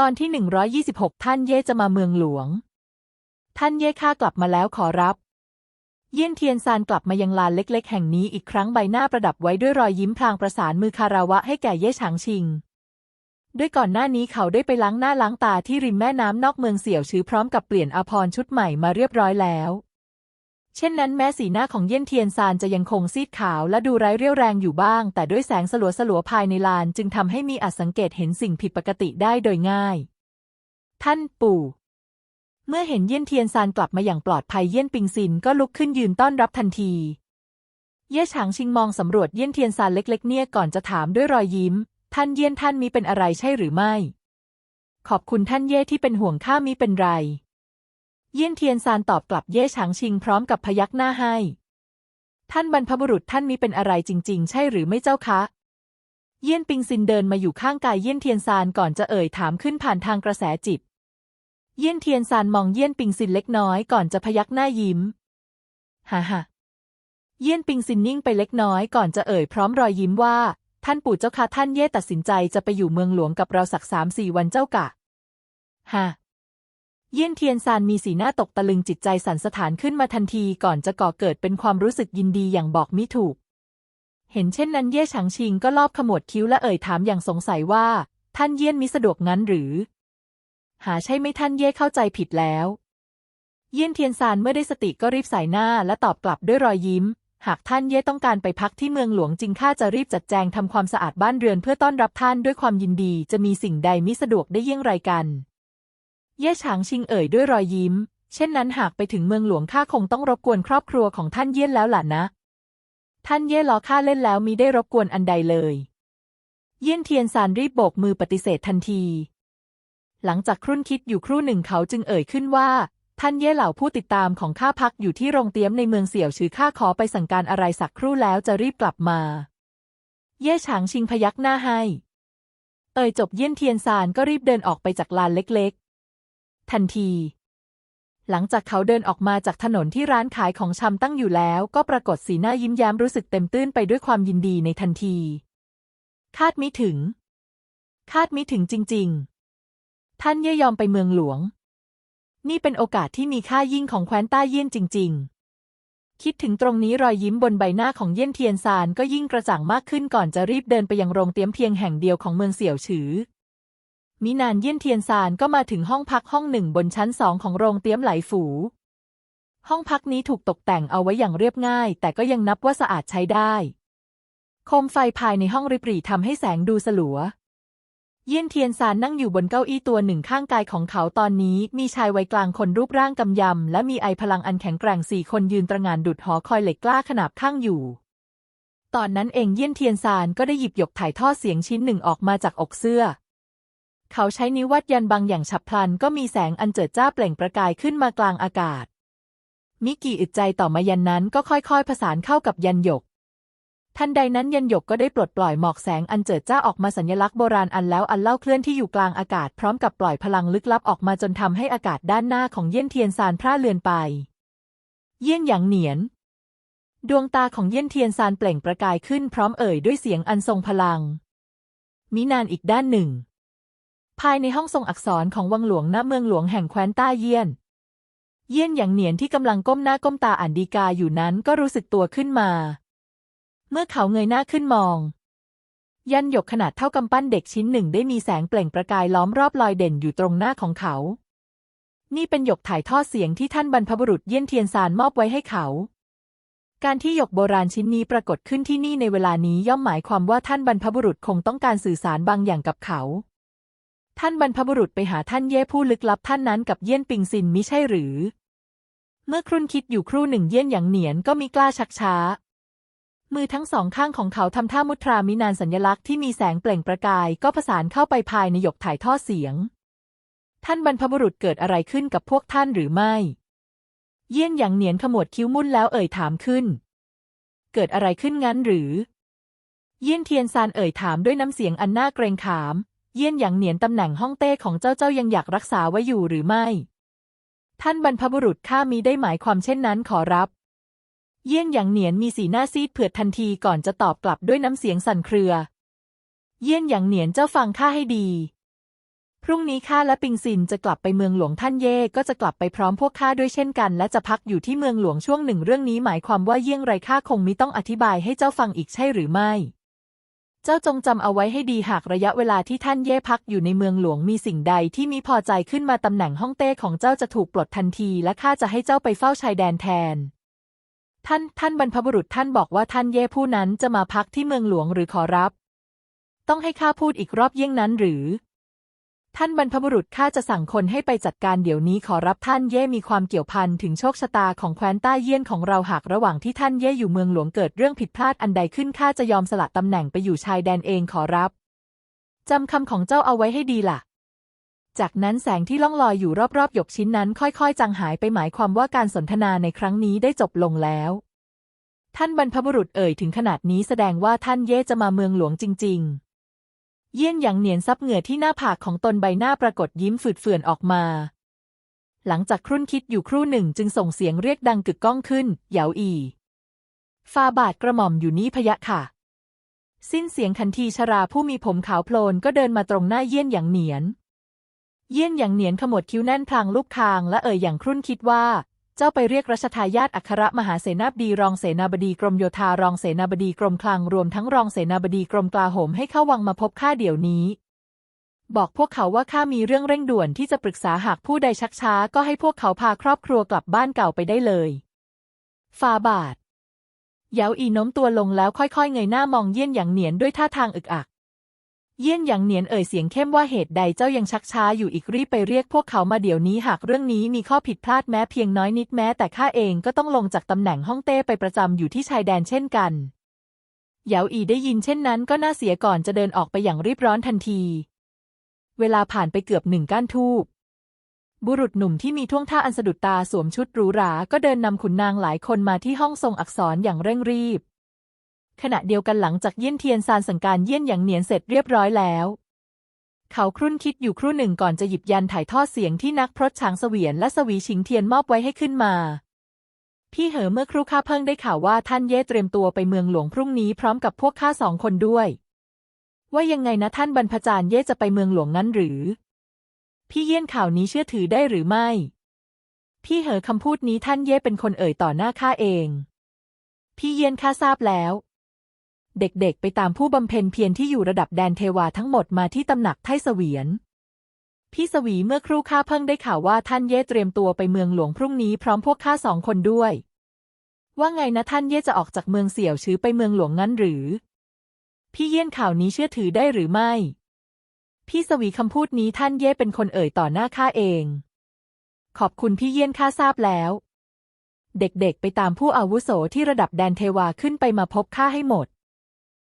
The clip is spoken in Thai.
ตอนที่ 126 ท่านเย่จะมาเมืองหลวง ท่านเย่ข้ากลับมาแล้วขอรับ เยี่ยนเทียนซานกลับมายังลานเล็ก ๆ แห่งนี้อีกครั้งใบหน้าประดับไว้ด้วยรอยยิ้มพลางประสานมือคาราวะให้แก่เย่ฉางชิง ด้วยก่อนหน้านี้เขาได้ไปล้างหน้าล้างตาที่ริมแม่น้ำนอกเมืองเสี่ยวชื้อพร้อมกับเปลี่ยนอภรณ์ชุดใหม่มาเรียบร้อยแล้ว เช่นนั้นแม้สีหน้าของเยี่ยนเทียนซานจะยังคงซีดขาวและดูไร้เรี่ยวแรงอยู่บ้าง แต่ด้วยแสงสลัวสลัวภายในลานจึงทำให้มีอาจสังเกตเห็นสิ่งผิดปกติได้โดยง่าย ท่านปู่ เมื่อเห็นเยี่ยนเทียนซานกลับมาอย่างปลอดภัยเยี่ยนปิงซินก็ลุกขึ้นยืนต้อนรับทันที เย่ฉางชิงมองสำรวจเยี่ยนเทียนซานเล็ก ๆ เนี่ยก่อนจะถามด้วยรอยยิ้ม ท่านเยี่ยนท่านมีเป็นอะไรใช่หรือไม่ ขอบคุณท่านเย่ที่เป็นห่วงข้ามีเป็นไร เยี่ยนเทียนซานตอบกลับเย่ฉางชิงพร้อมกับพยักหน้าให้ ท่านบรรพบุรุษท่านมีเป็นอะไรจริง ๆ ใช่หรือไม่เจ้าคะ เยี่ยนปิงซินเดินมาอยู่ข้างกายเยี่ยนเทียนซานก่อนจะเอ่ยถามขึ้นผ่านทางกระแสจิต เยี่ยนเทียนซานมองเยี่ยนปิงซินเล็กน้อยก่อนจะพยักหน้ายิ้ม ฮ่าฮ่าเยี่ยนปิงซินนิ่งไปเล็กน้อยก่อนจะเอ่ยพร้อมรอยยิ้มว่า ท่านปู่เจ้าคะท่านเย่ตัดสินใจจะไปอยู่เมืองหลวงกับเราสักสามสี่วันเจ้ากะ ฮ่า เยี่ยนเทียนซานมีสีหน้าตกตะลึงจิตใจสั่นสะท้านขึ้นมาทันทีก่อนจะก่อเกิดเป็นความรู้สึกยินดีอย่างบอกมิถูก เห็นเช่นนั้นเย่ฉางชิงก็ลอบขมวดคิ้วและเอ่ยถามอย่างสงสัยว่า ท่านเยี่ยนมิสะดวกงั้นหรือ หาใช่ไหมท่านเย่เข้าใจผิดแล้ว เยี่ยนเทียนซานเมื่อได้สติก็รีบสายหน้าและตอบกลับด้วยรอยยิ้ม หากท่านเย่ต้องการไปพักที่เมืองหลวงจริงข้าจะรีบจัดแจงทำความสะอาดบ้านเรือนเพื่อต้อนรับท่านด้วยความยินดีจะมีสิ่งใดมิสะดวกได้เยี่ยงไรกัน เย่ฉางชิงเอ่ยด้วยรอยยิ้ม เช่นนั้นหากไปถึงเมืองหลวงข้าคงต้องรบกวนครอบครัวของท่านเยี่ยนแล้วล่ะนะ ท่านเย่ล้อข้าเล่นแล้วมิได้รบกวนอันใดเลย เยี่ยนเทียนซานรีบโบกมือปฏิเสธทันที หลังจากครุ่นคิดอยู่ครู่หนึ่งเขาจึงเอ่ยขึ้นว่า ท่านเย่เหล่าผู้ติดตามของข้าพักอยู่ที่โรงเตี๊ยมในเมืองเสี่ยวชื่อข้าขอไปสั่งการอะไรสักครู่แล้วจะรีบกลับมา เย่ฉางชิงพยักหน้าให้ เอ่ยจบเยี่ยนเทียนซานก็รีบเดินออกไปจากลานเล็ก ทันที หลังจากเขาเดินออกมาจากถนนที่ร้านขายของชำตั้งอยู่แล้ว ก็ปรากฏสีหน้ายิ้มแย้มรู้สึกเต็มตื้นไปด้วยความยินดีในทันที คาดมิถึง คาดมิถึงจริง ๆ ท่านเย่ยอมไปเมืองหลวง นี่เป็นโอกาสที่มีค่ายิ่งของแคว้นต้าเยี่ยนจริง ๆคิดถึงตรงนี้รอยยิ้มบนใบหน้าของเยี่ยนเทียนซานก็ยิ่งกระจ่างมากขึ้นก่อนจะรีบเดินไปยังโรงเตี๊ยมเพียงแห่งเดียวของเมืองเสี่ยวฉือ มินานเยี่ยนเทียนซานก็มาถึงห้องพักห้องหนึ่งบนชั้นสองของโรงเตี๊ยมไหลฝู ห้องพักนี้ถูกตกแต่งเอาไว้อย่างเรียบง่าย แต่ก็ยังนับว่าสะอาดใช้ได้ โคมไฟภายในห้องริบรี่ทำให้แสงดูสลัว เยี่ยนเทียนซานนั่งอยู่บนเก้าอี้ตัวหนึ่งข้างกายของเขาตอนนี้ มีชายวัยกลางคนรูปร่างกำยำ และมีไอพลังอันแข็งแกร่งสี่คนยืนตระหงานดุดหอคอยเหล็กกล้าขนาบข้างอยู่ตอนนั้นเองเยี่ยนเทียนซานก็ได้หยิบหยกถ่ายท่อเสียงชิ้นหนึ่งออกมาจากอกเสื้อ เขาใช้นิ้ววัดยันบางอย่างฉับพลันก็มีแสงอันเจิดจ้าเปล่งประกายขึ้นมากลางอากาศ มิกี่อึดใจต่อมายันนั้นก็ค่อยๆผสานเข้ากับยันหยก ทันใดนั้นยันหยกก็ได้ปลดปล่อยหมอกแสงอันเจิดจ้าออกมาสัญลักษณ์โบราณอันแล้วอันเล่าเคลื่อนที่อยู่กลางอากาศพร้อมกับปล่อยพลังลึกลับออกมาจนทำให้อากาศด้านหน้าของเยี่ยนเทียนซานพร่าเลือนไป เยี่ยนหยางเหนียน ดวงตาของเยี่ยนเทียนซานเปล่งประกายขึ้นพร้อมเอ่ยด้วยเสียงอันทรงพลังมินานอีกด้านหนึ่ง ภายในห้องทรงอักษรของวังหลวงณเมืองหลวงแห่งแคว้นต้าเยี่ยน เยี่ยนหยางเหนียนที่กำลังก้มหน้าก้มตาอ่านดีกาอยู่นั้นก็รู้สึกตัวขึ้นมา เมื่อเขาเงยหน้าขึ้นมอง ยันหยกขนาดเท่ากำปั้นเด็กชิ้นหนึ่งได้มีแสงเปล่งประกายล้อมรอบลอยเด่นอยู่ตรงหน้าของเขา นี่เป็นหยกถ่ายทอดเสียงที่ท่านบรรพบุรุษเยี่ยนเทียนซานมอบไว้ให้เขาการที่หยกโบราณชิ้นนี้ปรากฏขึ้นที่นี่ในเวลานี้ย่อมหมายความว่าท่านบรรพบุรุษคงต้องการสื่อสารบางอย่างกับเขา ท่านบรรพบุรุษไปหาท่านเย่ผู้ลึกลับท่านนั้นกับเยี่ยนปิงซินมิใช่หรือ เมื่อครุ่นคิดอยู่ครู่หนึ่งเยี่ยนหยางเหนียนก็มีกล้าชักช้า มือทั้งสองข้างของเขาทำท่ามุตรามินานสัญลักษณ์ที่มีแสงเปล่งประกายก็ผสานเข้าไปภายในหยกถ่ายท่อเสียง ท่านบรรพบุรุษเกิดอะไรขึ้นกับพวกท่านหรือไม่ เยี่ยนหยางเหนียนขมวดคิ้วมุ่นแล้วเอ่ยถามขึ้น เกิดอะไรขึ้นงั้นหรือ เยี่ยนเทียนซานเอ่ยถามด้วยน้ำเสียงอันน่าเกรงขาม เยี่ยนหยางเหนียนตำแหน่งห้องเต้ของเจ้าเจ้ายังอยากรักษาไว้อยู่หรือไม่ ท่านบรรพบุรุษข้ามีได้หมายความเช่นนั้นขอรับ เยี่ยนหยางเหนียนมีสีหน้าซีดเผือดทันทีก่อนจะตอบกลับด้วยน้ำเสียงสั่นเครือ เยี่ยนหยางเหนียนเจ้าฟังข้าให้ดี พรุ่งนี้ข้าและปิงซินจะกลับไปเมืองหลวงท่านเย่ก็จะกลับไปพร้อมพวกข้าด้วยเช่นกัน และจะพักอยู่ที่เมืองหลวงช่วงหนึ่งเรื่องนี้หมายความว่าเยี่ยงไรข้าคงมิต้องอธิบายให้เจ้าฟังอีกใช่หรือไม่ เจ้าจงจำเอาไว้ให้ดีหากระยะเวลาที่ท่านเย่พักอยู่ในเมืองหลวงมีสิ่งใดที่มิพอใจขึ้นมาตำแหน่งห้องเต้ของเจ้าจะถูกปลดทันที และข้าจะให้เจ้าไปเฝ้าชายแดนแทน ท่านท่านบรรพบุรุษท่านบอกว่าท่านเย่ผู้นั้นจะมาพักที่เมืองหลวงหรือขอรับ ต้องให้ข้าพูดอีกรอบเยี่ยงนั้นหรือ ท่านบรรพบุรุษข้าจะสั่งคนให้ไปจัดการเดี๋ยวนี้ขอรับท่านเย่มีความเกี่ยวพันถึงโชคชะตาของแคว้นต้าเยี่ยนของเราหากระหว่างที่ท่านเย่อยู่เมืองหลวงเกิดเรื่องผิดพลาดอันใดขึ้นข้าจะยอมสละตำแหน่งไปอยู่ชายแดนเองขอรับจำคำของเจ้าเอาไว้ให้ดีล่ะ จากนั้นแสงที่ล่องลอยอยู่รอบๆหยกชิ้นนั้น ค่อยๆ จางหายไปหมายความว่าการสนทนาในครั้งนี้ได้จบลงแล้ว ท่านบรรพบุรุษเอ่ยถึงขนาดนี้แสดงว่าท่านเย่จะมาเมืองหลวงจริง ๆ เยี่ยนหยางเหนียนซับเหงื่อที่หน้าผากของตนใบหน้าปรากฏยิ้มฝืดเฟื่อนออกมา หลังจากครุ่นคิดอยู่ครู่หนึ่งจึงส่งเสียงเรียกดังกึกก้องขึ้น เหยาอีฟาบาทกระหม่อมอยู่นี่พะยะค่ะ สิ้นเสียงทันทีชราผู้มีผมขาวโพลนก็เดินมาตรงหน้าเยี่ยนหยางเหนียน เยี่ยนหยางเหนียนขมวดคิ้วแน่นพลางลูกคางและเอ่ยอย่างครุ่นคิดว่า เจ้าไปเรียกรัชทายาทอัครมหาเสนาบดีรองเสนาบดีกรมโยธารองเสนาบดีกรมคลังรวมทั้งรองเสนาบดีกรมกลาโหมให้เข้าวังมาพบข้าเดี๋ยวนี้ บอกพวกเขาว่าข้ามีเรื่องเร่งด่วนที่จะปรึกษาหากผู้ใดชักช้า ก็ให้พวกเขาพาครอบครัวกลับบ้านเก่าไปได้เลยฟาบาทเหยาอีน้มตัวลงแล้วค่อยๆ เงยหน้ามองเยี่ยนหยางเหนียนด้วยท่าทางอึกอัก เยี่ยนหยางเหนียนเอ่ยเสียงเข้มว่าเหตุใดเจ้ายังชักช้าอยู่อีกรีบไปเรียกพวกเขามาเดี๋ยวนี้หากเรื่องนี้มีข้อผิดพลาดแม้เพียงน้อยนิดแม้ แต่ข้าเองก็ต้องลงจากตำแหน่งห้องเต้ไปประจำอยู่ที่ชายแดนเช่นกันเหยาอีได้ยินเช่นนั้นก็น่าเสียก่อนจะเดินออกไปอย่างรีบร้อนทันที เวลาผ่านไปเกือบหนึ่งก้านทูบบุรุษหนุ่มที่มีท่วงท่าอันสะดุดตาสวมชุดหรูหรา ก็เดินนำขุนนางหลายคนมาที่ห้องทรงอักษรอย่างเร่งรีบ ขณะเดียวกันหลังจากเยี่ยนเทียนซานสั่งการเยี่ยนอย่างเหนียนเสร็จเรียบร้อยแล้ว เขาครุ่นคิดอยู่ครู่หนึ่งก่อนจะหยิบยันถ่ายทอดเสียงที่นักพรตช้างเสวียนและสวีชิงเทียนมอบไว้ให้ขึ้นมาพี่เหอเมื่อครู่ข้าเพิ่งได้ข่าวว่าท่านเย่เตรียมตัวไปเมืองหลวงพรุ่งนี้พร้อมกับพวกข้าสองคนด้วย ว่ายังไงนะท่านบรรพจารย์เย่จะไปเมืองหลวงนั้นหรือ พี่เยี่ยนข่าวนี้เชื่อถือได้หรือไม่ พี่เหอคำพูดนี้ท่านเย่เป็นคนเอ่ยต่อหน้าข้าเอง พี่เยี่ยนข้าทราบแล้ว เด็กๆ ไปตามผู้บำเพ็ญเพียรที่อยู่ระดับแดนเทวาทั้งหมดมาที่ตำหนักไทเสวียน พี่สวีเมื่อครู่ข้าเพิ่งได้ข่าวว่าท่านเย่เตรียมตัวไปเมืองหลวงพรุ่งนี้พร้อมพวกข้าสองคนด้วย ว่าไงนะท่านเย่จะออกจากเมืองเสี่ยวชื้อไปเมืองหลวงงั้นหรือ พี่เยี่ยนข่าวนี้เชื่อถือได้หรือไม่ พี่สวีคำพูดนี้ท่านเย่เป็นคนเอ่ยต่อหน้าข้าเอง ขอบคุณพี่เยี่ยนข้าทราบแล้ว เด็กๆ ไปตามผู้อาวุโสที่ระดับแดนเทวาขึ้นไปมาพบข้าให้หมด